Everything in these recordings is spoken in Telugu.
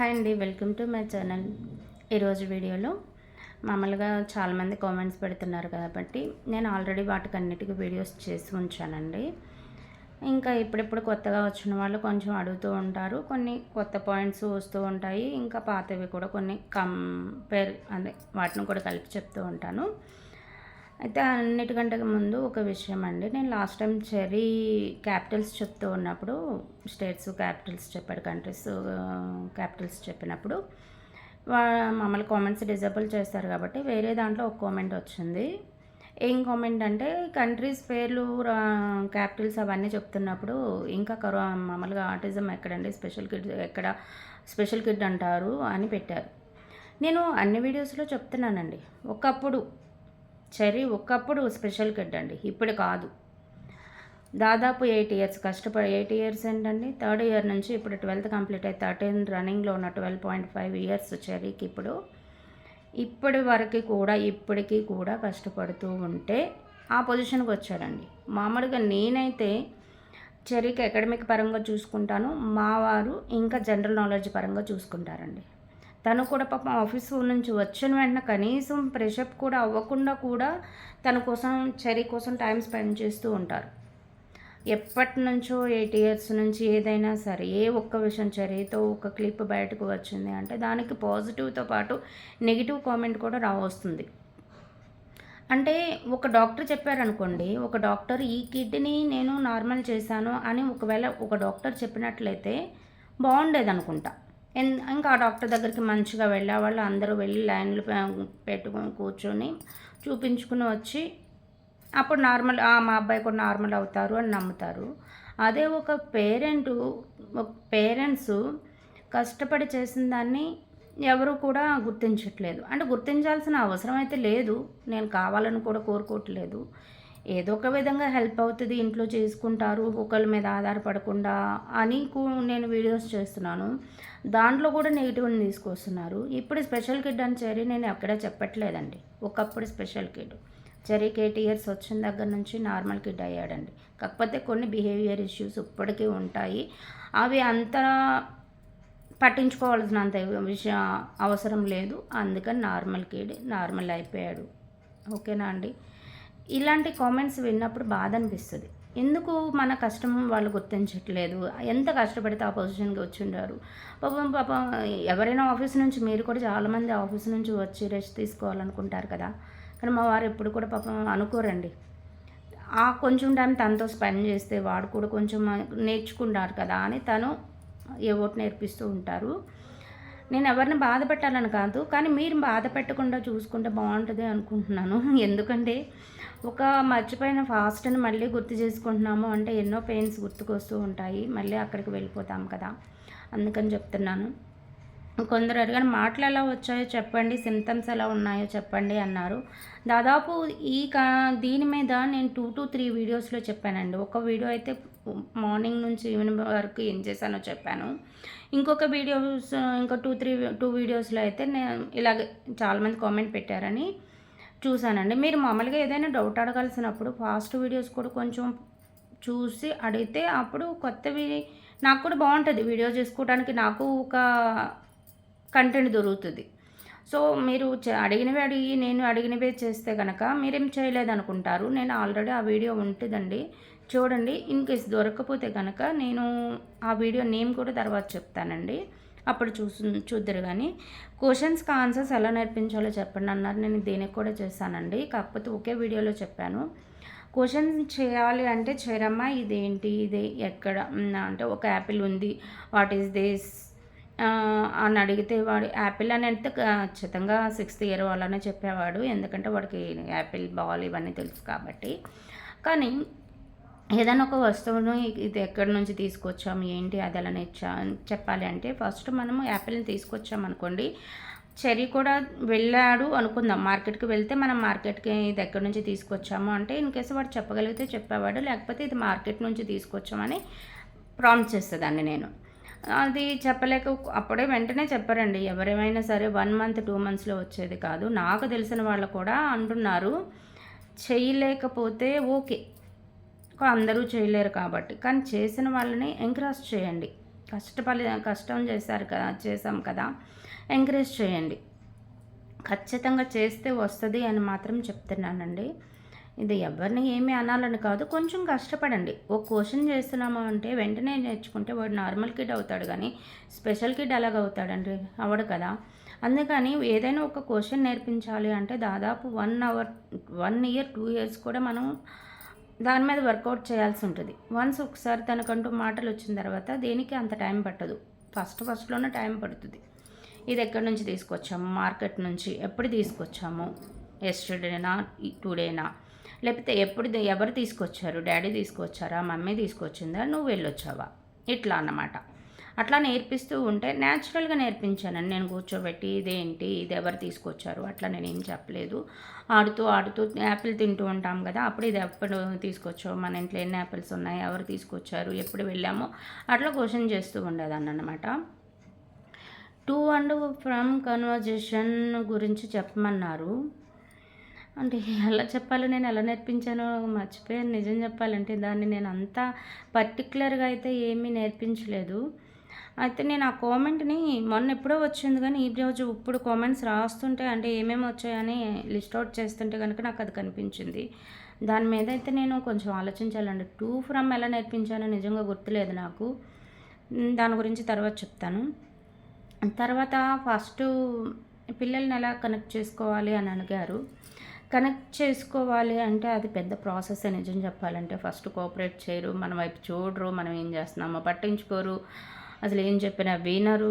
హాయ్ అండి వెల్కమ్ టు మై ఛానల్. ఈరోజు వీడియోలో మామూలుగా చాలామంది కామెంట్స్ పెడుతున్నారు కాబట్టి నేను ఆల్రెడీ వాటికి అన్నిటికీ వీడియోస్ చేసి ఉంచానండి. ఇంకా ఇప్పుడిప్పుడు కొత్తగా వచ్చిన వాళ్ళు కొంచెం అడుగుతూ ఉంటారు కొన్ని కొత్త పాయింట్స్ వస్తూ ఉంటాయి ఇంకా పాతవి కూడా కొన్ని కంపేర్ అదే వాటిని కూడా కలిపి చెప్తూ ఉంటాను. అయితే అన్నిటికంటే ముందు ఒక విషయం అండి. నేను లాస్ట్ టైం చెరీ క్యాపిటల్స్ చెప్తూ ఉన్నప్పుడు స్టేట్స్ క్యాపిటల్స్ చెప్పాడు కంట్రీస్ క్యాపిటల్స్ uh, చెప్పినప్పుడు మమ్మల్ని కామెంట్స్ డిజేబుల్ చేస్తారు కాబట్టి వేరే దాంట్లో ఒక కామెంట్ వచ్చింది. ఏం కామెంట్ అంటే కంట్రీస్ పేర్లు క్యాపిటల్స్ అవన్నీ చెప్తున్నప్పుడు ఇంకా కరో మామూలుగా ఆర్టిజం ఎక్కడండి? స్పెషల్ కిడ్ ఎక్కడ? స్పెషల్ కిడ్ అంటారు అని పెట్టారు. నేను అన్ని వీడియోస్లో చెప్తున్నానండి. ఒకప్పుడు చెర్రీ ఒకప్పుడు స్పెషల్ కిడ్ అండి ఇప్పుడు కాదు. దాదాపు ఎయిట్ ఇయర్స్ కష్టపడి ఎయిట్ ఇయర్స్ ఏంటండి? థర్డ్ ఇయర్ నుంచి ఇప్పుడు ట్వెల్త్ కంప్లీట్ అయ్యి థర్టీన్ రన్నింగ్లో ఉన్న ట్వెల్వ్ పాయింట్ ఫైవ్ ఇయర్స్ చెర్రీకి ఇప్పుడు. ఇప్పటి వరకు కూడా ఇప్పటికీ కూడా కష్టపడుతూ ఉంటే ఆ పొజిషన్కి వచ్చాడండి మామూలుగా నేనైతే చెర్రీకి అకాడమిక్ పరంగా చూసుకుంటాను మా వారు ఇంకా జనరల్ నాలెడ్జ్ పరంగా చూసుకుంటారండి. తను కూడా పాపం ఆఫీస్ నుంచి వచ్చిన వెంటనే కనీసం ప్రెషప్ కూడా అవ్వకుండా కూడా తన కోసం చెరీ కోసం టైం స్పెండ్ చేస్తూ ఉంటారు. ఎప్పటి నుంచో ఎయిట్ ఇయర్స్ నుంచి ఏదైనా సరే ఏ ఒక్క విషయం చర్యతో ఒక క్లిప్ బయటకు వచ్చింది అంటే దానికి పాజిటివ్తో పాటు నెగిటివ్ కామెంట్ కూడా రావస్తుంది. అంటే ఒక డాక్టర్ చెప్పారనుకోండి ఒక డాక్టర్ ఈ కిడ్నీ నేను నార్మల్ చేశాను అని ఒకవేళ ఒక డాక్టర్ చెప్పినట్లయితే బాగుండేది అనుకుంటా ఇంకా ఆ డాక్టర్ దగ్గరికి మంచిగా వెళ్ళే వాళ్ళు అందరూ వెళ్ళి లైన్లు పెట్టుకొని కూర్చొని చూపించుకుని వచ్చి అప్పుడు నార్మల్ మా అబ్బాయి కూడా నార్మల్ అవుతారు అని నమ్ముతారు. అదే ఒక పేరెంటు పేరెంట్స్ కష్టపడి చేసిన దాన్ని ఎవరు కూడా గుర్తించట్లేదు. అంటే గుర్తించాల్సిన అవసరం అయితే లేదు. నేను కావాలని కూడా కోరుకోవట్లేదు. ఏదో ఒక విధంగా హెల్ప్ అవుతుంది ఇంట్లో చేసుకుంటారు ఒకళ్ళ మీద ఆధారపడకుండా అని నేను వీడియోస్ చేస్తున్నాను. దాంట్లో కూడా నెగిటివ్ని తీసుకొస్తున్నారు. ఇప్పుడు స్పెషల్ కిడ్ అని చెరీ నేను ఎక్కడా చెప్పట్లేదండి. ఒకప్పుడు స్పెషల్ కిడ్ చెరీకి ఎయిట్ ఇయర్స్ వచ్చిన దగ్గర నుంచి నార్మల్ కిడ్ అయ్యాడండి. కాకపోతే కొన్ని బిహేవియర్ ఇష్యూస్ ఇప్పటికీ ఉంటాయి. అవి అంత పట్టించుకోవాల్సినంత విషయం అవసరం లేదు. అందుకని నార్మల్ కిడ్ నార్మల్ అయిపోయాడు. ఓకేనా అండి? ఇలాంటి కామెంట్స్ విన్నప్పుడు బాధ అనిపిస్తుంది. ఎందుకు మన కష్టం వాళ్ళు గుర్తించట్లేదు? ఎంత కష్టపడితే ఆ పొజిషన్కి వచ్చిండారు? పాపం పాపం ఎవరైనా ఆఫీస్ నుంచి మీరు కూడా చాలామంది ఆఫీస్ నుంచి వచ్చి రెస్ట్ తీసుకోవాలనుకుంటారు కదా? కానీ మా వారు ఎప్పుడు కూడా పాపం అనుకోరండి. ఆ కొంచెం టైం తనతో స్పెండ్ చేస్తే వాడు కూడా కొంచెం నేర్చుకుంటారు కదా అని తను ఏ నేర్పిస్తూ ఉంటారు. నేను ఎవరిని బాధ పెట్టాలని కాదు కానీ మీరు బాధ పెట్టకుండా చూసుకుంటే బాగుంటుంది అనుకుంటున్నాను. ఎందుకంటే ఒక మర్చిపోయిన ఫాస్ట్ని మళ్ళీ గుర్తు చేసుకుంటున్నాము అంటే ఎన్నో పెయిన్స్ గుర్తుకొస్తూ ఉంటాయి. మళ్ళీ అక్కడికి వెళ్ళిపోతాం కదా. అందుకని చెప్తున్నాను. కొందరు అడిగారు మాటలు ఎలా వచ్చాయో చెప్పండి సిమ్టమ్స్ ఎలా ఉన్నాయో చెప్పండి అన్నారు. దాదాపు ఈ కా దీని మీద నేను టూ టు త్రీ వీడియోస్లో చెప్పానండి. ఒక వీడియో అయితే మార్నింగ్ నుంచి ఈవినింగ్ వరకు ఏం చేశానో చెప్పాను. ఇంకొక వీడియోస్ ఇంకో టూ త్రీ టూ వీడియోస్లో అయితే నేను ఇలాగ చాలామంది కామెంట్ పెట్టారని చూశానండి. మీరు మామూలుగా ఏదైనా డౌట్ అడగాల్సినప్పుడు ఫాస్ట్ వీడియోస్ కూడా కొంచెం చూసి అడిగితే అప్పుడు కొత్తవి నాకు కూడా బాగుంటుంది. వీడియో చేసుకోవడానికి నాకు ఒక కంటెంట్ దొరుకుతుంది. సో మీరు అడిగినవి అడిగి నేను అడిగినవే చేస్తే కనుక మీరేం చేయలేదనుకుంటారు. నేను ఆల్రెడీ ఆ వీడియో ఉంటుందండి. చూడండి. ఇన్ కేస్ దొరకకపోతే కనుక నేను ఆ వీడియో నేమ్ కూడా తర్వాత చెప్తానండి. అప్పుడు చూసు చూద్దరు కానీ క్వశ్చన్స్కి ఆన్సర్స్ ఎలా నేర్పించాలో చెప్పండి అన్నారు. నేను దీనికి కూడా చేశానండి. కాకపోతే ఒకే వీడియోలో చెప్పాను. క్వశ్చన్ చేయాలి అంటే చేరమ్మా ఇదేంటి ఇది ఎక్కడ అంటే ఒక యాపిల్ ఉంది వాట్ ఈస్ దిస్ అని అడిగితే వాడు యాపిల్ అని అంటే ఖచ్చితంగా సిక్స్త్ ఇయర్ వాళ్ళనే చెప్పేవాడు. ఎందుకంటే వాడికి యాపిల్ బాల్ ఇవన్నీ తెలుసు కాబట్టి. కానీ ఏదైనా ఒక వస్తువును ఇది ఎక్కడి నుంచి తీసుకొచ్చాము ఏంటి అది ఎలా నేర్చా చెప్పాలి అంటే ఫస్ట్ మనము యాపిల్ని తీసుకొచ్చాము అనుకోండి. చెరీ కూడా వెళ్ళాడు అనుకుందాం. మార్కెట్కి వెళ్తే మనం మార్కెట్కి ఇది ఎక్కడి నుంచి తీసుకొచ్చాము అంటే ఇన్ కేసు వాడు చెప్పగలిగితే చెప్పేవాడు లేకపోతే ఇది మార్కెట్ నుంచి తీసుకొచ్చామని ప్రామిస్ చేసేదాన్ని నేను. అది చెప్పలేక అప్పుడే వెంటనే చెప్పారండి. ఎవరేమైనా సరే వన్ మంత్ టూ మంత్స్లో వచ్చేది కాదు. నాకు తెలిసిన వాళ్ళు కూడా అంటున్నారు చేయలేకపోతే ఓకే. అందరూ చేయలేరు కాబట్టి. కానీ చేసిన వాళ్ళని ఎంకరేజ్ చేయండి. కష్టపడి కష్టం చేశారు కదా చేసాం కదా ఎంకరేజ్ చేయండి. ఖచ్చితంగా చేస్తే వస్తుంది అని మాత్రం చెప్తున్నానండి. ఇది ఎవరిని ఏమీ అనాలని కాదు కొంచెం కష్టపడండి. ఓ క్వశ్చన్ చేస్తున్నాము అంటే వెంటనే నేర్చుకుంటే వాడు నార్మల్ కిడ్ అవుతాడు కానీ స్పెషల్ కిడ్ అలాగ అవుతాడండి అవడు కదా. అందుకని ఏదైనా ఒక క్వశ్చన్ నేర్పించాలి అంటే దాదాపు one hour one year two years కూడా మనం దాని మీద వర్కౌట్ చేయాల్సి ఉంటుంది. వన్స్ ఒకసారి తనకంటూ మాటలు వచ్చిన తర్వాత దేనికి అంత టైం పట్టదు? ఫస్ట్ ఫస్ట్లోనే టైం పడుతుంది. ఇది ఎక్కడి నుంచి తీసుకొచ్చాము? మార్కెట్ నుంచి ఎప్పుడు తీసుకొచ్చాము? ఎస్టర్డేనా? టుడేనా? లేకపోతే ఎప్పుడు ఎవరు తీసుకొచ్చారు? డాడీ తీసుకొచ్చారా? మమ్మీ తీసుకొచ్చిందా? నువ్వు వెళ్ళొచ్చావా? ఇట్లా అన్నమాట. అట్లా నేర్పిస్తూ ఉంటే న్యాచురల్గా నేర్పించానండి నేను కూర్చోబెట్టి ఇదేంటి ఇది ఎవరు తీసుకొచ్చారు? అట్లా నేను ఏం చెప్పలేదు. ఆడుతూ ఆడుతూ యాపిల్ తింటూ ఉంటాం కదా అప్పుడు ఇది ఎప్పుడు తీసుకొచ్చావు? మన ఇంట్లో ఎన్ని యాపిల్స్ ఉన్నాయి? ఎవరు తీసుకొచ్చారు? ఎప్పుడు వెళ్ళామో? అట్లా క్వశ్చన్ చేస్తూ ఉండేదాన్ని అనమాట టూ అండ్ ఫ్రమ్ కన్వర్జేషన్ గురించి చెప్పమన్నారు. అంటే ఎలా చెప్పాలో నేను ఎలా నేర్పించానో మర్చిపోయాను. నిజం చెప్పాలంటే దాన్ని నేను అంత పర్టికులర్గా అయితే ఏమీ నేర్పించలేదు. అయితే నేను ఆ కామెంట్ని మొన్న ఎప్పుడో వచ్చింది కానీ ఈ రోజు ఇప్పుడు కామెంట్స్ రాస్తుంటే అంటే ఏమేమి వచ్చాయని లిస్ట్ అవుట్ చేస్తుంటే కనుక నాకు అది కనిపించింది. దాని మీద అయితే నేను కొంచెం ఆలోచించాలండి. టూ ఫ్రమ్ ఎలా నేర్పించానో నిజంగా గుర్తులేదు నాకు. దాని గురించి తర్వాత చెప్తాను. తర్వాత ఫస్ట్ పిల్లల్ని ఎలా కనెక్ట్ చేసుకోవాలి అని అడిగారు. కనెక్ట్ చేసుకోవాలి అంటే అది పెద్ద ప్రాసెస్ నిజం చెప్పాలంటే. ఫస్ట్ కోఆపరేట్ చేయరు మన వైపు చూడరు మనం ఏం చేస్తున్నామో పట్టించుకోరు. అసలు ఏం చెప్పినా వినరు.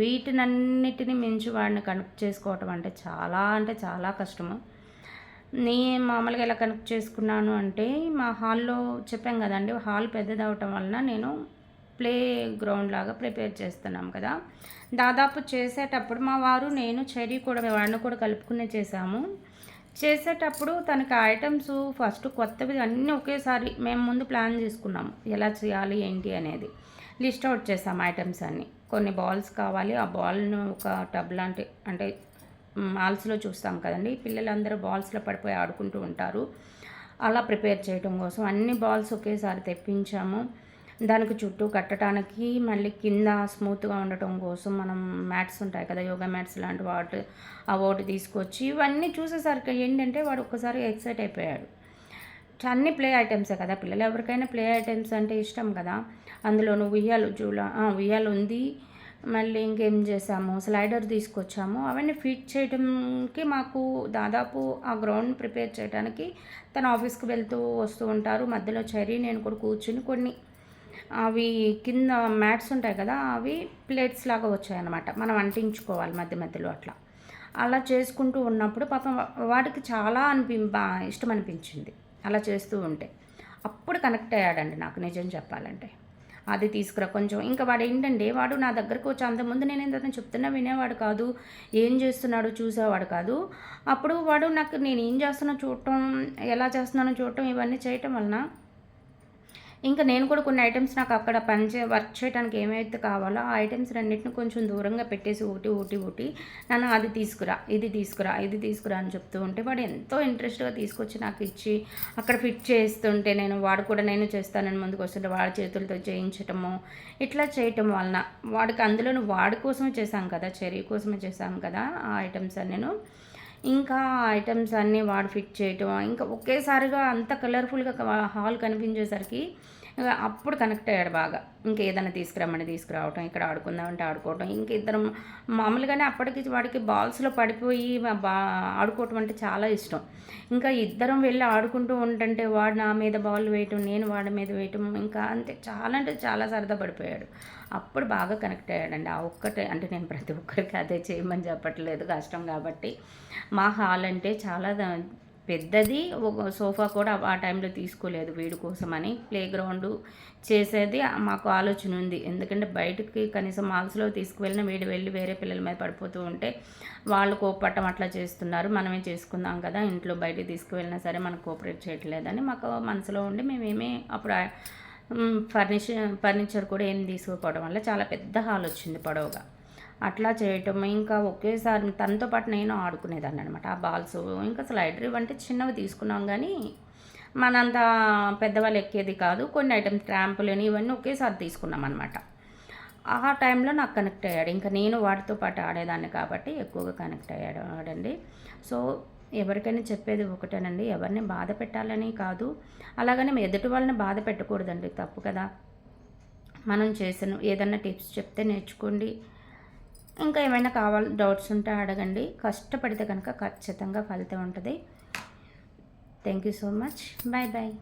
వీటినన్నిటిని మించి వాడిని కనెక్ట్ చేసుకోవటం అంటే చాలా అంటే చాలా కష్టము. నీ మామూలుగా ఎలా కనెక్ట్ చేసుకున్నాను అంటే మా హాల్లో చెప్పాం కదండి హాల్ పెద్దది అవటం వలన నేను ప్లే గ్రౌండ్ లాగా ప్రిపేర్ చేస్తున్నాం కదా. దాదాపు చేసేటప్పుడు మా వారు నేను చెరీ కూడా వాడిని కూడా కలుపుకునే చేసాము చేసేటప్పుడు తనకి ఐటమ్స్ ఫస్ట్ కొత్తవి అన్నీ ఒకేసారి మేము ముందు ప్లాన్ చేసుకున్నాము. ఎలా చేయాలి ఏంటి అనేది. లిస్ట్ అవుట్ చేసాం ఐటమ్స్ అన్నీ. కొన్ని బాల్స్ కావాలి ఆ బాల్ను ఒక టబ్ లాంటి అంటే మాల్స్లో చూస్తాం కదండి. పిల్లలందరూ బాల్స్లో పడిపోయి ఆడుకుంటూ ఉంటారు. అలా ప్రిపేర్ చేయడం కోసం అన్ని బాల్స్ ఒకేసారి తెప్పించాము. దానికి చుట్టూ కట్టడానికి మళ్ళీ కింద స్మూత్గా ఉండటం కోసం మనం మ్యాట్స్ ఉంటాయి కదా యోగా మ్యాట్స్ లాంటి వాటి ఆ ఓటు తీసుకొచ్చి ఇవన్నీ చూసేసరికి ఏంటంటే వాడు ఒక్కసారి ఎక్సైట్ అయిపోయాడు. అన్ని ప్లే ఐటమ్సే కదా పిల్లలు ఎవరికైనా ప్లే ఐటమ్స్ అంటే ఇష్టం కదా. అందులోనూ ఉయ్యాలు జూలా ఉయ్యాలు ఉంది. మళ్ళీ ఇంకేం చేసాము స్లైడర్ తీసుకొచ్చాము. అవన్నీ ఫిట్ చేయడంకి మాకు దాదాపు ఆ గ్రౌండ్ ప్రిపేర్ చేయడానికి తన ఆఫీస్కి వెళ్తూ వస్తూ ఉంటారు. మధ్యలో చెరీ నేను కూడా కూర్చుని కొన్ని అవి కింద మ్యాట్స్ ఉంటాయి కదా అవి ప్లేట్స్ లాగా వచ్చాయన్నమాట. మనం అంటించుకోవాలి మధ్య మధ్యలో అట్లా. అలా చేసుకుంటూ ఉన్నప్పుడు పాపం వాడికి చాలా అనిపి ఇష్టం అనిపించింది. అలా చేస్తూ ఉంటే. అప్పుడు కనెక్ట్ అయ్యాడండి నాకు నిజం చెప్పాలంటే. అది తీసుకురా కొంచెం. ఇంకా వాడు ఏంటంటే వాడు నా దగ్గరకు వచ్చి అంతకుముందు నేను ఏంటంటే చెప్తున్నా వినేవాడు కాదు. ఏం చేస్తున్నాడు చూసేవాడు కాదు. అప్పుడు వాడు నాకు నేను ఏం చేస్తున్నా చూడటం ఎలా చేస్తున్నానో చూడటం ఇవన్నీ చేయటం వలన ఇంకా నేను కూడా కొన్ని ఐటమ్స్ నాకు అక్కడ పనిచే వర్క్ చేయడానికి ఏమైతే కావాలో ఆ ఐటమ్స్ రెండింటిని కొంచెం దూరంగా పెట్టేసి ఊటి ఊటి ఊటి నన్ను అది తీసుకురా ఇది తీసుకురా ఇది తీసుకురా అని చెప్తూ ఉంటే వాడు ఎంతో ఇంట్రెస్ట్గా తీసుకొచ్చి నాకు ఇచ్చి అక్కడ ఫిట్ చేస్తుంటే నేను వాడు కూడా నేను చేస్తానని ముందుకు వస్తుంటే వాడి చేతులతో చేయించటము ఇట్లా చేయటం వలన వాడికి అందులోనూ వాడి కోసమే చేశాం కదా చెరీ కోసమే చేశాం కదా ఆ ఐటమ్స్ నేను ఇంకా ఐటమ్స్ అన్నీ వాడు ఫిట్ చేయటం ఇంకా ఒకేసారిగా అంత కలర్ఫుల్గా హాల్ కనిపించేసరికి అప్పుడు కనెక్ట్ అయ్యాడు బాగా. ఇంకా ఏదైనా తీసుకురమ్మని తీసుకురావటం ఇక్కడ ఆడుకుందామంటే ఆడుకోవటం. ఇంక ఇద్దరం మామూలుగానే అప్పటికి వాడికి బాల్స్లో పడిపోయి బా ఆడుకోవటం అంటే చాలా ఇష్టం. ఇంకా ఇద్దరం వెళ్ళి ఆడుకుంటూ ఉంటుంటే వాడు నా మీద బాల్ వేయటం నేను వాడి మీద వేయటం ఇంకా అంతే. చాలా అంటే చాలా సరదా పడిపోయాడు. అప్పుడు బాగా కనెక్ట్ అయ్యాడండి. ఆ ఒక్కటే అంటే నేను ప్రతి ఒక్కరికి అదే చేయమని చెప్పట్లేదు. కష్టం కాబట్టి మా హాల్ అంటే చాలా పెద్దది ఒక సోఫా కూడా ఆ టైంలో తీసుకోలేదు వీడి కోసమని. ప్లే గ్రౌండ్ చేసేది మాకు ఆలోచన ఉంది. ఎందుకంటే బయటకి కనీసం మాల్స్లో తీసుకువెళ్ళిన వీడు వెళ్ళి వేరే పిల్లల మీద పడిపోతూ ఉంటే వాళ్ళు కోపట్టం అట్లా చేస్తున్నారు. మనమే చేసుకుందాం కదా ఇంట్లో బయటకి తీసుకువెళ్ళినా సరే మనకు కోఆపరేట్ చేయట్లేదని మాకు మనసులో ఉండి మేమేమీ అప్పుడు ఫర్నిచర్ ఫర్నిచర్ కూడా ఏం తీసుకుపోవడం వల్ల చాలా పెద్ద హాల్ వచ్చింది పొడవుగా. అట్లా చేయటం. ఇంకా ఒకేసారి తనతో పాటు నేను ఆడుకునేదాన్ని అనమాట ఆ బాల్స్ ఇంకా స్లైడర్ ఇవంటే చిన్నవి తీసుకున్నాం కానీ మనంత పెద్దవాళ్ళు ఎక్కేది కాదు. కొన్ని ఐటమ్స్ ట్రాంపులని ఇవన్నీ ఒకేసారి తీసుకున్నాం అనమాట ఆ టైంలో నాకు కనెక్ట్ అయ్యాడు. ఇంకా నేను వాటితో పాటు ఆడేదాన్ని కాబట్టి ఎక్కువగా కనెక్ట్ అయ్యాడు ఆడండి సో ఎవరికైనా చెప్పేది ఒకటేనండి. ఎవరిని బాధ పెట్టాలని కాదు. అలాగని ఎదుటి వాళ్ళని బాధ పెట్టకూడదండి. తప్పు కదా. మనం చేసిన ఏదన్నా టిప్స్ చెప్తే నేర్చుకోండి. ఇంకా ఏమైనా కావాలి డౌట్స్ ఉంటే అడగండి. కష్టపడితే కనుక ఖచ్చితంగా ఫలితం ఉంటుంది. Thank you so much bye bye